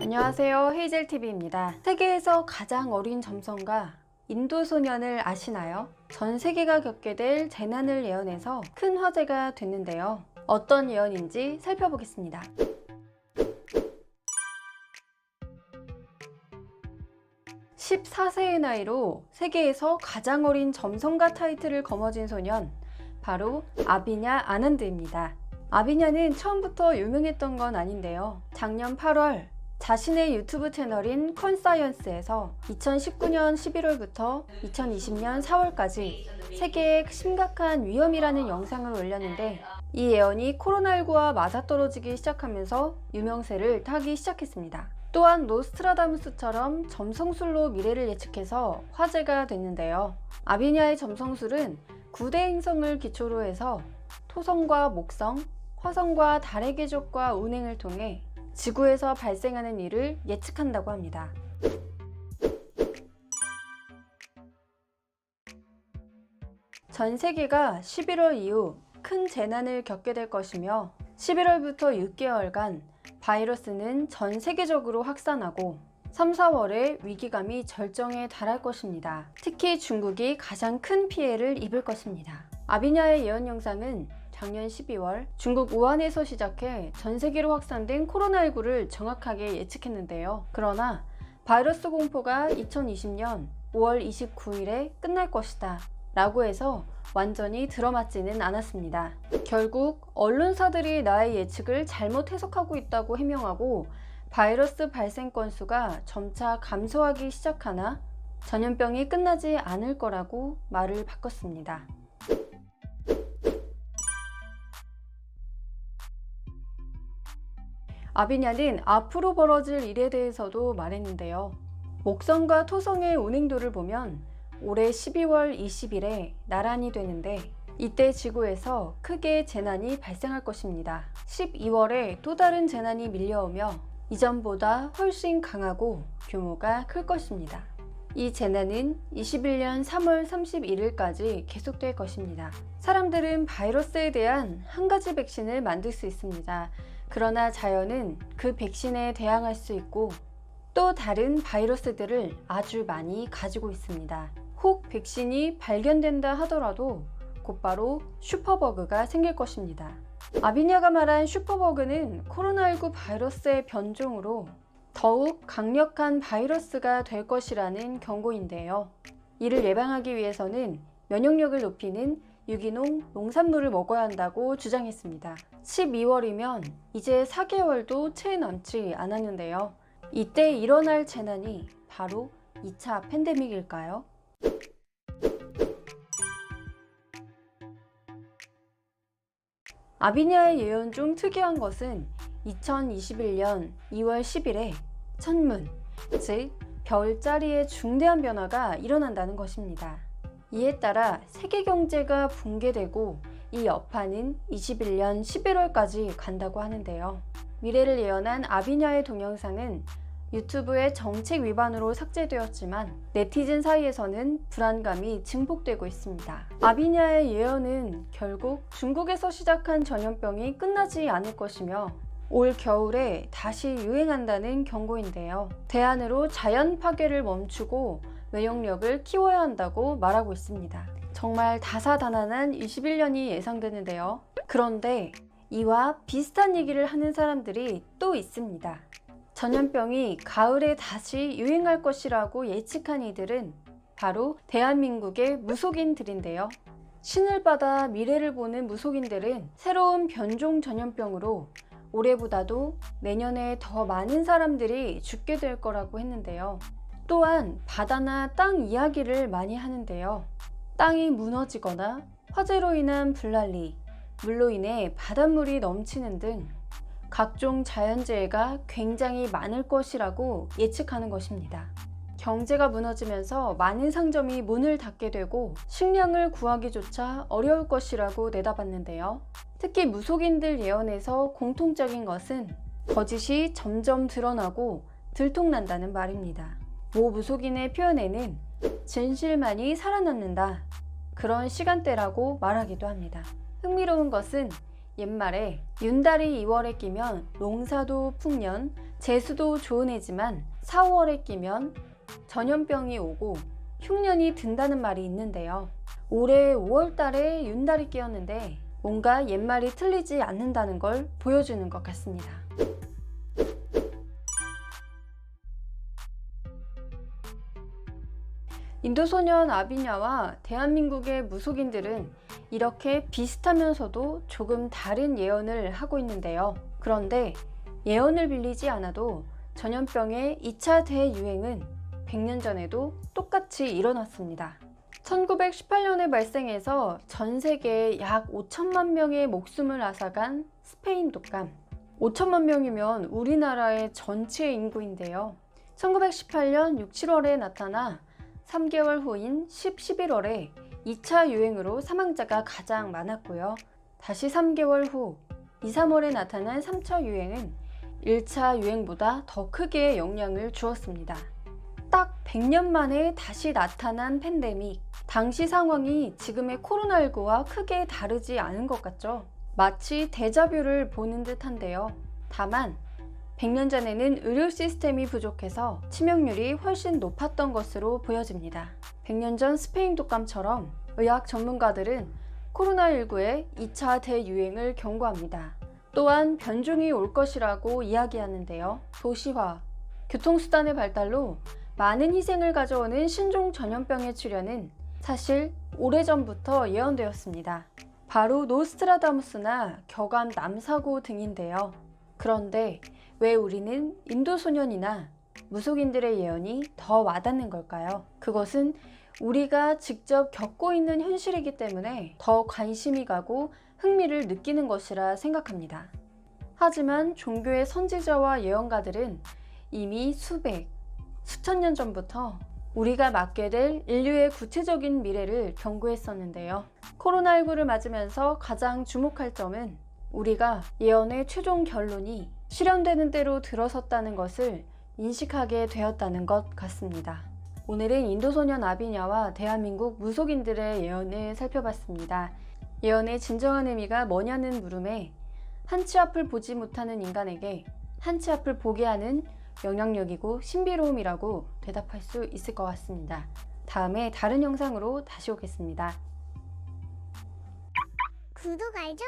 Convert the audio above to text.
안녕하세요. 헤이젤TV입니다. 세계에서 가장 어린 점성가 인도 소년을 아시나요? 전 세계가 겪게 될 재난을 예언해서 큰 화제가 됐는데요. 어떤 예언인지 살펴보겠습니다. (14세의) 나이로 세계에서 가장 어린 점성가 타이틀을 거머쥔 소년 바로 아비냐 아난드입니다. 아비냐는 처음부터 유명했던 건 아닌데요. 작년 8월 자신의 유튜브 채널인 컨사이언스에서 2019년 11월부터 2020년 4월까지 세계의 심각한 위험이라는 영상을 올렸는데 이 예언이 코로나19와 맞아떨어지기 시작하면서 유명세를 타기 시작했습니다. 또한 노스트라다무스처럼 점성술로 미래를 예측해서 화제가 됐는데요. 아비냐의 점성술은 구대 행성을 기초로 해서 토성과 목성, 화성과 달의 궤적과 운행을 통해 지구에서 발생하는 일을 예측한다고 합니다. 전 세계가 11월 이후 큰 재난을 겪게 될 것이며 11월부터 6개월간 바이러스는 전 세계적으로 확산하고 3, 4월에 위기감이 절정에 달할 것입니다. 특히 중국이 가장 큰 피해를 입을 것입니다. 아비냐의 예언 영상은 작년 12월 중국 우한에서 시작해 전 세계로 확산된 코로나19를 정확하게 예측했는데요. 그러나 바이러스 공포가 2020년 5월 29일에 끝날 것이다. 라고 해서 완전히 들어맞지는 않았습니다. 결국 언론사들이 나의 예측을 잘못 해석하고 있다고 해명하고 바이러스 발생 건수가 점차 감소하기 시작하나 전염병이 끝나지 않을 거라고 말을 바꿨습니다. 아비냐는 앞으로 벌어질 일에 대해서도 말했는데요. 목성과 토성의 운행도를 보면 올해 12월 20일에 나란히 되는데 이때 지구에서 크게 재난이 발생할 것입니다. 12월에 또 다른 재난이 밀려오며 이전보다 훨씬 강하고 규모가 클 것입니다. 이 재난은 21년 3월 31일까지 계속될 것입니다. 사람들은 바이러스에 대한 한 가지 백신을 만들 수 있습니다. 그러나 자연은 그 백신에 대항할 수 있고 또 다른 바이러스들을 아주 많이 가지고 있습니다. 혹 백신이 발견된다 하더라도 곧바로 슈퍼버그가 생길 것입니다. 아비냐가 말한 슈퍼버그는 코로나19 바이러스의 변종으로 더욱 강력한 바이러스가 될 것이라는 경고인데요. 이를 예방하기 위해서는 면역력을 높이는 유기농 농산물을 먹어야 한다고 주장했습니다. 12월이면 이제 4개월도 채 남지 않았는데요. 이때 일어날 재난이 바로 2차 팬데믹일까요? 아비냐의 예언 중 특이한 것은 2021년 2월 10일에 천문, 즉 별자리의 중대한 변화가 일어난다는 것입니다. 이에 따라 세계 경제가 붕괴되고 이 여파는 21년 11월까지 간다고 하는데요. 미래를 예언한 아비냐의 동영상은 유튜브의 정책 위반으로 삭제되었지만 네티즌 사이에서는 불안감이 증폭되고 있습니다. 아비냐의 예언은 결국 중국에서 시작한 전염병이 끝나지 않을 것이며 올 겨울에 다시 유행한다는 경고인데요. 대안으로 자연 파괴를 멈추고 면역력을 키워야 한다고 말하고 있습니다. 정말 다사다난한 21년이 예상되는데요. 그런데 이와 비슷한 얘기를 하는 사람들이 또 있습니다. 전염병이 가을에 다시 유행할 것이라고 예측한 이들은 바로 대한민국의 무속인들인데요. 신을 받아 미래를 보는 무속인들은 새로운 변종 전염병으로 올해보다도 내년에 더 많은 사람들이 죽게 될 거라고 했는데요. 또한 바다나 땅 이야기를 많이 하는데요. 땅이 무너지거나 화재로 인한 불난리, 물로 인해 바닷물이 넘치는 등 각종 자연재해가 굉장히 많을 것이라고 예측하는 것입니다. 경제가 무너지면서 많은 상점이 문을 닫게 되고 식량을 구하기조차 어려울 것이라고 내다봤는데요. 특히 무속인들 예언에서 공통적인 것은 거짓이 점점 드러나고 들통난다는 말입니다. 모 무속인의 표현에는 진실만이 살아남는다. 그런 시간대라고 말하기도 합니다. 흥미로운 것은 옛말에 윤달이 2월에 끼면 농사도 풍년, 재수도 좋은 해지만 4, 5월에 끼면 전염병이 오고 흉년이 든다는 말이 있는데요. 올해 5월 달에 윤달이 끼었는데 뭔가 옛말이 틀리지 않는다는 걸 보여주는 것 같습니다. 인도소년 아비냐와 대한민국의 무속인들은 이렇게 비슷하면서도 조금 다른 예언을 하고 있는데요. 그런데 예언을 빌리지 않아도 전염병의 2차 대유행은 100년 전에도 똑같이 일어났습니다. 1918년에 발생해서 전 세계에 약 5천만 명의 목숨을 앗아간 스페인 독감. 5천만 명이면 우리나라의 전체 인구인데요. 1918년 6, 7월에 나타나 3개월 후인 10, 11월에 2차 유행으로 사망자가 가장 많았고요. 다시 3개월 후 2, 3월에 나타난 3차 유행은 1차 유행보다 더 크게 영향을 주었습니다. 딱 100년 만에 다시 나타난 팬데믹. 당시 상황이 지금의 코로나19와 크게 다르지 않은 것 같죠? 마치 데자뷰를 보는 듯한데요. 다만 100년 전에는 의료 시스템이 부족해서 치명률이 훨씬 높았던 것으로 보여집니다. 100년 전 스페인 독감처럼 의학 전문가들은 코로나19의 2차 대유행을 경고합니다. 또한 변종이 올 것이라고 이야기하는데요. 도시화, 교통수단의 발달로 많은 희생을 가져오는 신종 전염병의 출현은 사실 오래전부터 예언되었습니다. 바로 노스트라다무스나 격암 남사고 등인데요. 그런데 왜 우리는 인도 소년이나 무속인들의 예언이 더 와닿는 걸까요? 그것은 우리가 직접 겪고 있는 현실이기 때문에 더 관심이 가고 흥미를 느끼는 것이라 생각합니다. 하지만 종교의 선지자와 예언가들은 이미 수백, 수천 년 전부터 우리가 맞게 될 인류의 구체적인 미래를 경고했었는데요. 코로나19를 맞으면서 가장 주목할 점은 우리가 예언의 최종 결론이 실현되는 대로 들어섰다는 것을 인식하게 되었다는 것 같습니다. 오늘은 인도소년 아비냐와 대한민국 무속인들의 예언을 살펴봤습니다. 예언의 진정한 의미가 뭐냐는 물음에 한치 앞을 보지 못하는 인간에게 한치 앞을 보게 하는 영향력이고 신비로움이라고 대답할 수 있을 것 같습니다. 다음에 다른 영상으로 다시 오겠습니다. 구독 알죠?